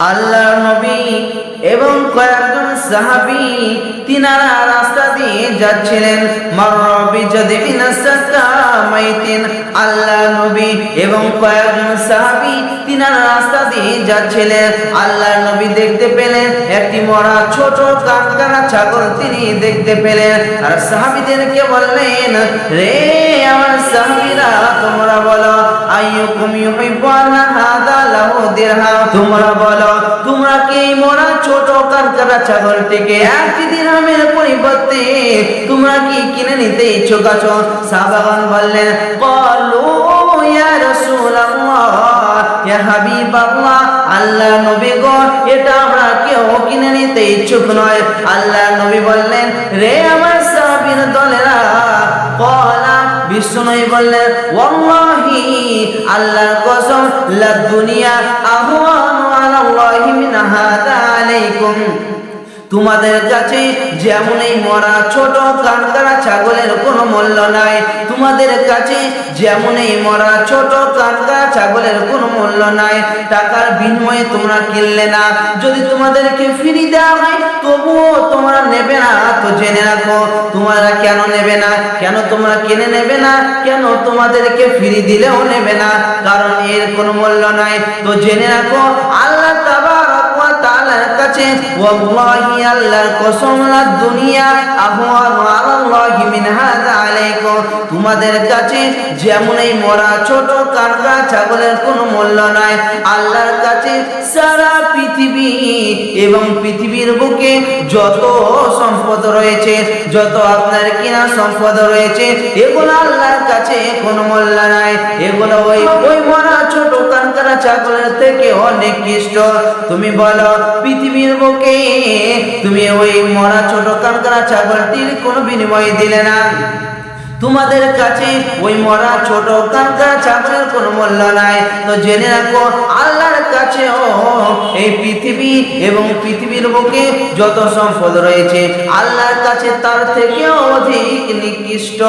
আল্লাহ নবী এবং কয়েকজন সাহাবি তিনারা রাস্তা দিয়ে যাচ্ছিলেন। মারবি যদি আল্লাহ নবী এবং কয়েকজন সাহাবি রাস্তা দিয়ে যাচ্ছিলেন। আল্লাহ নবী দেখতে পেলেন, একটি মরা ছোট কাকড়া ছাগল তিনি দেখতে পেলেন। আর সাহাবিদেরকে বললেন, রে আমার সাহাবিরা, তোমরা বলো হাদা তোমরা বলো, তোমরা কি মরা ছোট একটি দিরহামের পরিবর্তে তোমরা কি কিনে নিতে ইচ্ছুক আছো? সাহাবাগণ বললেন বলো ইয়া হাবিবাল্লাহ, আল্লাহ নবী গো, এটা আমরা কেউ কিনে নিতে ইচ্ছুক নয়। আল্লাহ নবী বললেন, রে আমার সাহাবীর দলেরা, কলা বললেন, ওয়াল্লাহি, আল্লাহর কসম লা দুনিয়া আলাল্লাহি মিন হাদা আলাইকুম। তোমাদের কাছে যেমন এই মরা ছোট কানকারা ছাগলের কোনো মূল্য নাই, তোমাদের কাছে যেমন এই মরা ছোট কানকারা ছাগলের কোনো নাই টাকার বিনিময়ে তোমরা কিনলে না। যদি তোমাদেরকে ফিরি দেওয়া হয়, তবুও তোমরা নেবে না। তো জেনে রাখো, তোমরা কেন নেবে না? কেন তোমরা কিনে নেবে না? কেন তোমাদেরকে ফিরি দিলেও নেবে না? কারণ এর কোনো মূল্য নাই। তো জেনে রাখো, আল্লাহ কাছে ওয়াল্লাহি আল্লাহর কসম লা দুনিয়া আহওয়ানু আলাল্লাহি মিন হাযা আলাইকুম। তোমাদের কাছে যেমন এই মরা ছোট কানকা ছাগলের কোনো মূল্য নাই, আল্লাহর কাছে সারা পৃথিবী এবং পৃথিবীর বুকে যত সম্পদ রয়েছে, যত আপনার কিনা সম্পদ রয়েছে, এগুলো আল্লাহর কাছে কোনো মূল্য নাই। এগুলো ওই ওই মরা কানকারা ছাগলের থেকে অনেক কৃষ্ট। তুমি বলো, পৃথিবীর বুকে তুমি ওই মরা ছোট কানকারা ছাগলটির কোনো বিনিময় দিলে না? তোমাদের কাছে ওই মরা ছোট কানকা ছাগলের কোনো মূল্য নাই। তো জেনে রাখো, আল্লাহর কাছেও এই পৃথিবী এবং পৃথিবীর বুকে যত সম্পদ রয়েছে, আল্লাহর কাছে তার থেকেও অধিক নিকৃষ্ট।